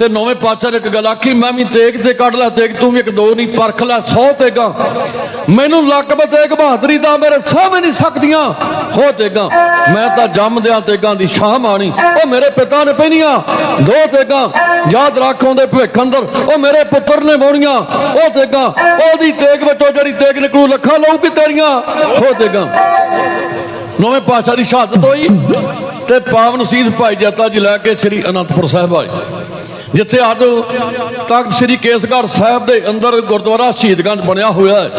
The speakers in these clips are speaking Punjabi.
ਤੇ ਨੌਵੇਂ ਪਾਤਸ਼ਾਹ ਨੇ ਇੱਕ ਗੱਲ ਆਖੀ, ਮੈਂ ਵੀ ਤੇਗ ਤੇ ਕੱਢ ਲੈ ਤੇਗ ਤੂੰ ਵੀ ਇੱਕ ਦੋ ਨਹੀਂ, ਪਰਖ ਲੈ 100 ਤੇਗਾ। ਮੈਨੂੰ ਲਕਬ ਤੇਗ ਬਹਾਦਰੀ ਤਾਂ ਮੇਰੇ ਸਾਹਮਣੇ ਨਹੀਂ ਸਕਦੀਆਂ। ਹੋ ਤੇਗਾ, ਮੈਂ ਤਾਂ ਜੰਮਦਿਆਂ ਤੇਗਾਂ ਦੀ ਸ਼ਾਹ ਮਾਣੀ ਉਹ ਮੇਰੇ ਪਿਤਾ ਨੇ ਪਹਿਨੀਆਂ, ਦੋ ਤੇਗਾਂ, ਯਾਦ ਰੱਖੋਂ ਦੇ ਭਵਿੱਖ ਅੰਦਰ। ਉਹ ਮੇਰੇ ਪੁੱਤਰ ਨੇ ਮੋਣੀਆਂ ਉਹ ਤੇਗਾਂ, ਉਹਦੀ ਤੇਗ ਵਿੱਚੋਂ ਜਿਹੜੀ ਤੇਗ ਨਿਕਲੂ, ਲੱਖਾਂ ਲਊਗੀ ਤੇਰੀਆਂ। ਹੋ ਤੇਗਾਂ। ਨੌਵੇਂ ਪਾਤਸ਼ਾਹ ਦੀ ਸ਼ਹਾਦਤ ਹੋਈ ਤੇ ਪਾਵਨ ਸੀਧ ਭਾਈ ਜੱਤਾ ਜੀ ਲੈ ਕੇ ਸ੍ਰੀ ਅਨੰਦਪੁਰ ਸਾਹਿਬ ਆਏ। ਜਿੱਥੇ ਅੱਜ ਤਖਤ ਸ੍ਰੀ ਕੇਸਗੜ੍ਹ ਸਾਹਿਬ ਦੇ ਅੰਦਰ ਗੁਰਦੁਆਰਾ ਸ਼ਹੀਦਗੰਜ ਬਣਿਆ ਹੋਇਆ ਹੈ।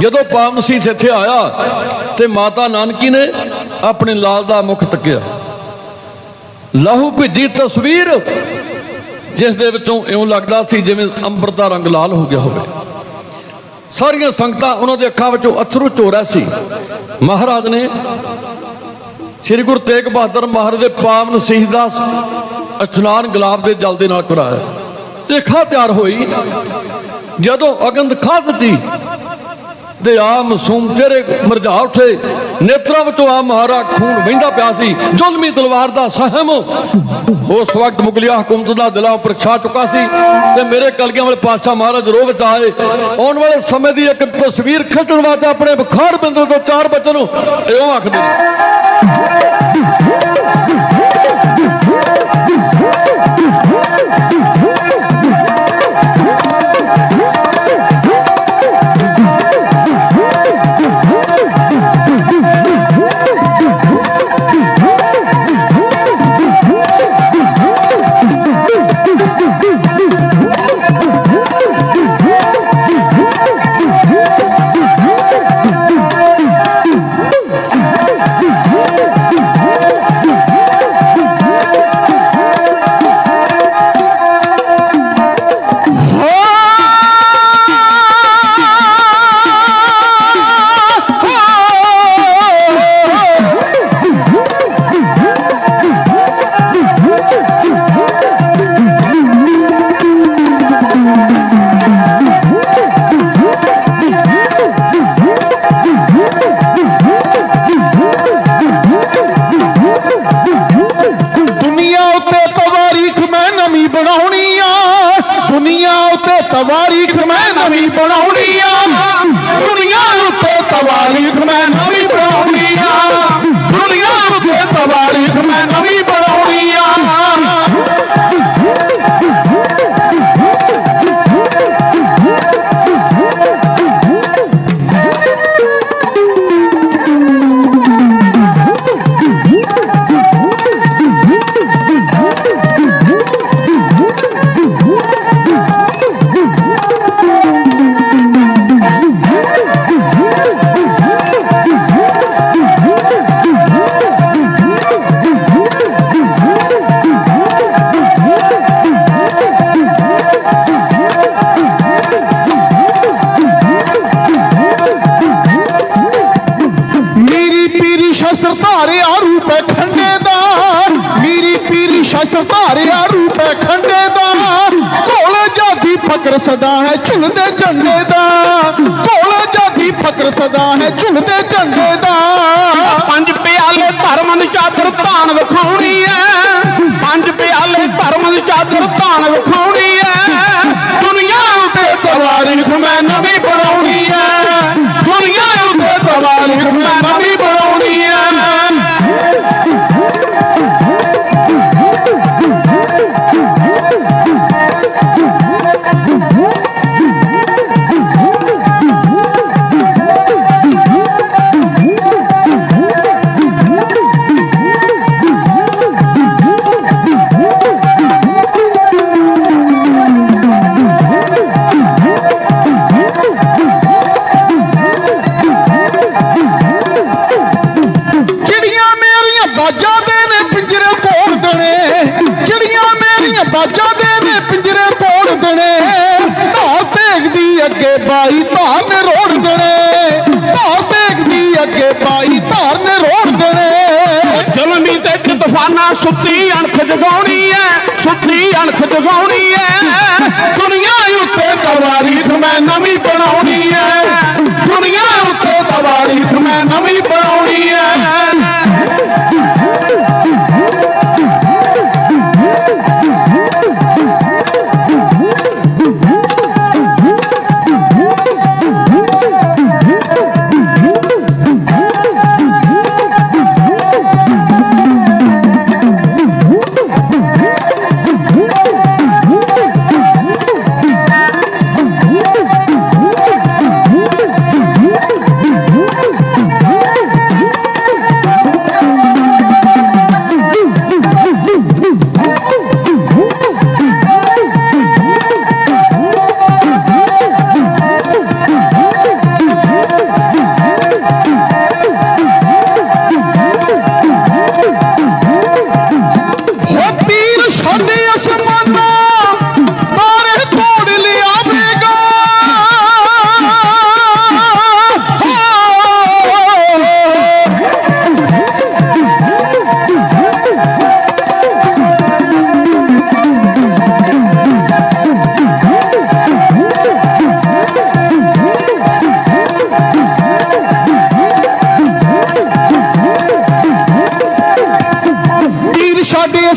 ਜਦੋਂ ਪਾਵਨ ਸੀਧ ਇੱਥੇ ਆਇਆ ਤੇ ਮਾਤਾ ਨਾਨਕੀ ਨੇ ਆਪਣੇ ਲਾਲ ਦਾ ਮੁਖ ਤੱਕਿਆ। ਲਹੂ ਭਿੱਜੀ ਤਸਵੀਰ ਜਿਸ ਦੇ ਵਿੱਚੋਂ ਇਉਂ ਲੱਗਦਾ ਸੀ ਜਿਵੇਂ ਅੰਬਰ ਦਾ ਰੰਗ ਲਾਲ ਹੋ ਗਿਆ ਹੋਵੇ। ਸਾਰੀਆਂ ਸੰਗਤਾਂ ਉਹਨਾਂ ਦੇ ਅੱਖਾਂ ਵਿੱਚੋਂ ਅਥਰੂ ਝੋਰਾ ਸੀ। ਮਹਾਰਾਜ ਨੇ ਸ੍ਰੀ ਗੁਰੂ ਤੇਗ ਬਹਾਦਰ ਮਹਾਰਾਜ ਦੇ ਪਾਵਨ ਸੀਸ ਦਾ ਇਸ਼ਨਾਨ ਗੁਲਾਬ ਦੇ ਜਲ ਦੇ ਨਾਲ ਕਰਾਇਆ। ਤੇ ਤਿਆਰ ਹੋਈ। ਜਦੋਂ ਅਗੰਧ ਖਾ ਦਿੱਤੀ, ਤੇ ਆ ਮਾਸੂਮ ਚਿਹਰੇ ਮਰਝਾ ਉੱਠੇ, ਨੇਤਰਾਂ ਵਿੱਚੋਂ ਆ ਮਹਾਰਾ ਖੂਨ ਵਹਿੰਦਾ ਪਿਆ ਸੀ। ਜ਼ੁਲਮੀ ਤਲਵਾਰ ਦਾ ਸਹਿਮ ਉਸ ਵਕਤ ਮੁਗਲਿਆ ਹਕੂਮਤ ਦਾ ਦਿਲਾਂ ਉੱਪਰ ਛਾ ਚੁੱਕਾ ਸੀ। ਤੇ ਮੇਰੇ ਕਲਗੀਆਂ ਵਾਲੇ ਪਾਤਸ਼ਾਹ ਮਹਾਰਾਜ ਰੋਹ ਵਿੱਚ ਆਏ। ਆਉਣ ਵਾਲੇ ਸਮੇਂ ਦੀ ਇੱਕ ਤਸਵੀਰ ਖਿੱਚਣ ਵਾਸਤੇ ਆਪਣੇ ਬੁਖਾਰ ਬਿੰਦੂ ਤੋਂ ਚਾਰ ਬੱਚੇ ਨੂੰ ਇਉਂ ਆਖਦੇ ਨੇ। ਉੱਤੇ ਧਾਰਿਆ ਰੂਪ ਹੈ ਖੰਡੇ ਦਾ ਮੇਰੀ ਪੀਰੀ ਸ਼ਸਤਰ ਧਾਰਿਆ ਰੂਪ ਹੈ ਦਾ ਕੋਲ ਜਾਦੀ ਫਕਰ ਸਦਾ ਹੈ ਝੁਲਦੇ ਝੰਡੇ ਦਾ ਕੋਲ ਜਾਦੀ ਫਕਰ ਸਦਾ ਹੈ ਝੁਲਦੇ ਝੰਡੇ ਦਾ ਪੰਜ ਪਿਆਲੇ ਧਰਮ ਦੀ ਚਾਦਰ ਧਾਨ ਵਿਖਾਉਣੀ ਐ ਪੰਜ ਪਿਆਲੇ ਧਰਮ ਦੀ ਚਾਦਰ ਧਾਨ ਵਿਖਾਉਣੀ ਐ ਦੁਨੀਆ ਉਤੇ ਤਵਾਰੀਖ ਮੈਂ ਨਵੀਂ ਬਣਾਉਣੀ ਐ ਦੁਨੀਆ ਉਤੇ ਤਵਾਰੀਖ ਮੈਂ ਨਵੀਂ ਮੇਰੀਆਂ ਦੇ ਨੇ ਪਿੰਜਰੇ ਪੋੜ ਦੇਣੇ। ਧਾਰ ਤੇਗਦੀ ਅੱਗੇ ਬਾਈ, ਧਾਰ ਨੇ ਰੋੜ ਦੇਣੇ। ਧਾਰ ਤੇਗਦੀ ਅੱਗੇ ਬਾਈ, ਧਾਰ ਨੇ ਰੋੜ ਦੇਣੇ। ਜ਼ੁਲਮੀ ਤੇ ਤੂਫਾਨਾ ਸੁੱਤੀ ਅਣਖ ਜਗਾਉਣੀ ਐ, ਸੁੱਤੀ ਅਣਖ ਜਗਾਉਣੀ ਐ। ਦੁਨੀਆ ਉੱਤੇ ਤਵਾਰੀਖ ਮੈਂ ਨਵੀਂ ਬਣਾਉਣੀ ਐ।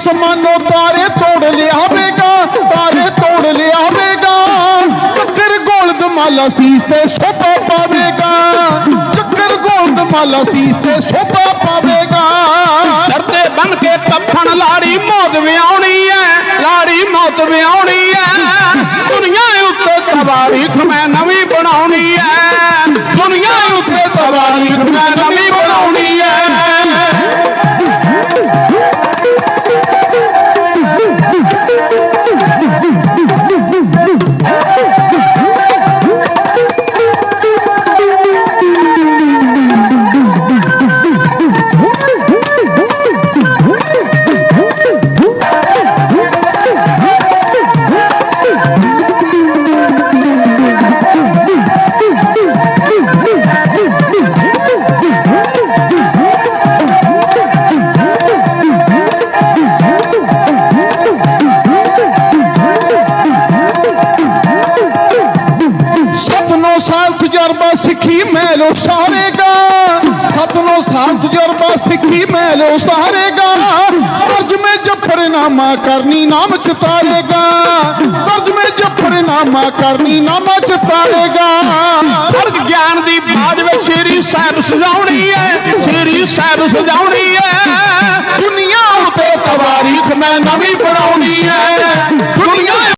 ਆਸਮਾਨੋਂ ਤਾਰੇ ਤੋੜ ਲਿਆ ਵੇਗਾ ਤਾਰੇ ਤੋੜ ਲਿਆ ਵੇਗਾ ਚੱਕਰ ਗੋਲਦ ਮਾਲਾ ਸੀਸ ਤੇ ਸੋਪਾ ਪਾਵੇਗਾ, ਚੱਕਰ ਗੋਲਦ ਮਾਲਾ ਸੀਸ ਤੇ ਸੋਪਾ ਪਾਵੇਗਾ। ਸਰਦੇ ਬਣ ਕੇ ਤੱਫਣ ਲਾੜੀ ਮੌਤ ਵਿਆਉਣੀ ਐ, ਲਾੜੀ ਮੌਤ ਵਿਆਉਣੀ ਐ। ਦੁਨੀਆ ਉੱਤੇ ਤਵਾਰੀ ਖਮੈ ਸਿੱਖੀ ਮੈਲੋ ਸਾਰੇਗਾ। ਸਤਨੋ ਸਾਲ ਤਜਰਬਾ ਸਿੱਖੀ ਮੈਲੋ ਸਾਰੇਗਾ। ਤਰਜਮੇ ਜਫਰਨਾਮਾ ਕਰਨੀ ਨਾਮ ਚਤਾਰੇਗਾ ਤਰਜਮੇ ਜਫਰਨਾਮਾ ਕਰਨੀ ਨਾਮ ਪਾਏਗਾ ਸਰਗ ਗਿਆਨ ਦੀ ਬਾਜ ਵਿੱਚ ਸ਼ੇਰੀ ਸਾਹਿਬ ਸਜਾਉਣੀ ਹੈ, ਸ਼ੇਰੀ ਸਾਹਿਬ ਸਜਾਉਣੀ ਹੈ। ਦੁਨੀਆ ਉੱਤੇ ਤਵਾਰੀਖ ਮੈਂ ਨਵੀਂ ਬਣਾਉਣੀ ਹੈ। ਐ